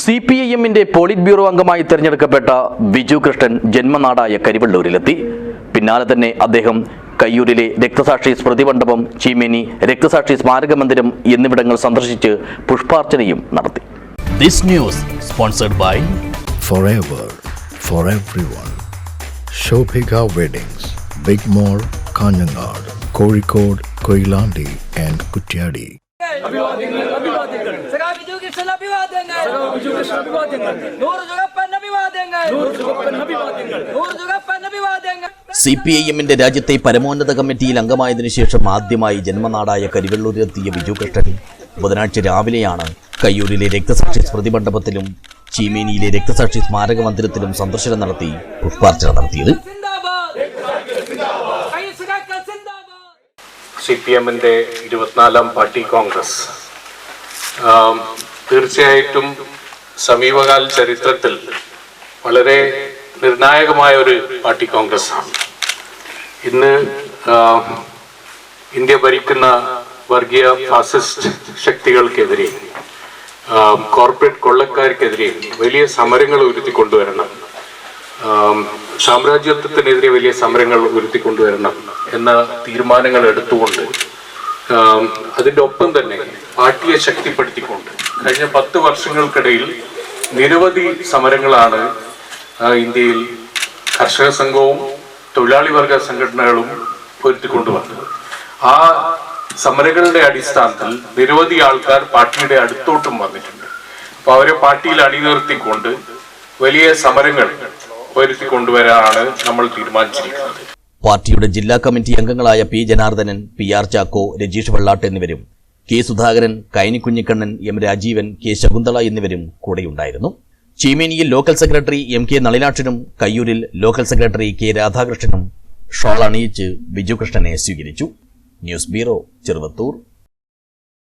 C P I എമ്മിന്റെ polit bureau അംഗമായി തെരഞ്ഞെടുക്കപ്പെട്ട ബിജു കൃഷ്ണൻ ജന്മനാടായ കരിവള്ളൂരിലെത്തി പിന്നാലെ തന്നെ അദ്ദേഹം കയ്യൂരിലെ രക്തസാക്ഷി സ്മൃതി മണ്ഡപം ചീമേനി രക്തസാക്ഷി സ്മാരക മന്ദിരം എന്നിവിടങ്ങൾ സന്ദർശിച്ച് പുഷ്പാർച്ചനയും നടത്തി this news sponsored by forever for everyone. Shobhika Weddings, Big Mall, Kanyanad, Kozhikode, Koilandi and Kutyadi. അഭിവാദ്യങ്ങൾ അഭിവാദ്യങ്ങൾ. സഖാ ബിജു കൃഷ്ണൻ അഭിവാദ്യങ്ങൾ. ബിജു കൃഷ്ണൻ അഭിവാദ്യങ്ങൾ. നൂറ് ജുഗപ്പൻ അഭിവാദ്യങ്ങൾ. ചുവപ്പൻ അഭിവാദ്യങ്ങൾ. നൂറ് ജുഗപ്പൻ അഭിവാദ്യങ്ങൾ. സി പി ഐ എമ്മിന്റെ രാജ്യത്തെ പരമോന്നത കമ്മിറ്റിയിൽ അംഗമായതിനു ശേഷം ആദ്യമായി ജന്മനാടായ കരിവെള്ളൂരിലെത്തിയ ബിജു കൃഷ്ണൻ ബുധനാഴ്ച രാവിലെയാണ് കയ്യൂരിലെ രക്തസാക്ഷി സ്മൃതി മണ്ഡപത്തിലും ചീമേനിയിലെ രക്തസാക്ഷി സ്മാരക മന്ദിരത്തിലും സന്ദർശനം നടത്തി പുഷ്പാർച്ചന നടത്തിയത്. സി പി എമ്മിന്റെ ഇരുപത്തിനാലാം പാർട്ടി കോൺഗ്രസ്. തീർച്ചയായിട്ടും സമീപകാല ചരിത്രത്തിൽ വളരെ നിർണായകമായ ഒരു പാർട്ടി കോൺഗ്രസ് ആണ് ഇന്ന് ഇന്ത്യ ഭരിക്കുന്ന വർഗീയ ഫാസിസ്റ്റ് ശക്തികൾക്കെതിരെ കോർപ്പറേറ്റ് കൊള്ളക്കാർക്കെതിരെ വലിയ സമരങ്ങൾ ഉയർത്തിക്കൊണ്ടുവരണം സാമ്രാജ്യത്വത്തിനെതിരെ വലിയ സമരങ്ങൾ ഉയർത്തിക്കൊണ്ടുവരണം എന്ന തീരുമാനങ്ങൾ എടുത്തുകൊണ്ട് അതിന്റെ ഒപ്പം തന്നെ പാർട്ടിയെ ശക്തിപ്പെടുത്തിക്കൊണ്ട് കഴിഞ്ഞ പത്ത് വർഷങ്ങൾക്കിടയിൽ നിരവധി സമരങ്ങളാണ് ഇന്ത്യയിൽ കർഷക സംഘവും തൊഴിലാളി വർഗ സംഘടനകളും പൊരുത്തിക്കൊണ്ടുവന്നത്. ആ സമരങ്ങളുടെ അടിസ്ഥാനത്തിൽ നിരവധി ആൾക്കാർ പാർട്ടിയുടെ അടുത്തോട്ടും വന്നിട്ടുണ്ട്. അപ്പൊ അവരെ പാർട്ടിയിൽ അണിനിർത്തിക്കൊണ്ട് വലിയ സമരങ്ങൾ വരുത്തി കൊണ്ടുവരാനാണ് നമ്മൾ തീരുമാനിച്ചിരിക്കുന്നത്. പാർട്ടിയുടെ ജില്ലാ കമ്മിറ്റി അംഗങ്ങളായ P Janardhanan P R Chacko Rajeesh Vellat എന്നിവരും K Sudhakaran Kaini Kunhikannan M Rajeevan K Shakuntala എന്നിവരും കൂടെയുണ്ടായിരുന്നു. ചീമേനിയിൽ ലോക്കൽ സെക്രട്ടറി എം കെ നളിനാക്ഷനും കയ്യൂരിൽ ലോക്കൽ സെക്രട്ടറി കെ രാധാകൃഷ്ണനും ഷോൾ അണിയിച്ച് ബിജു കൃഷ്ണനെ സ്വീകരിച്ചു. News bureau Cheruvathur.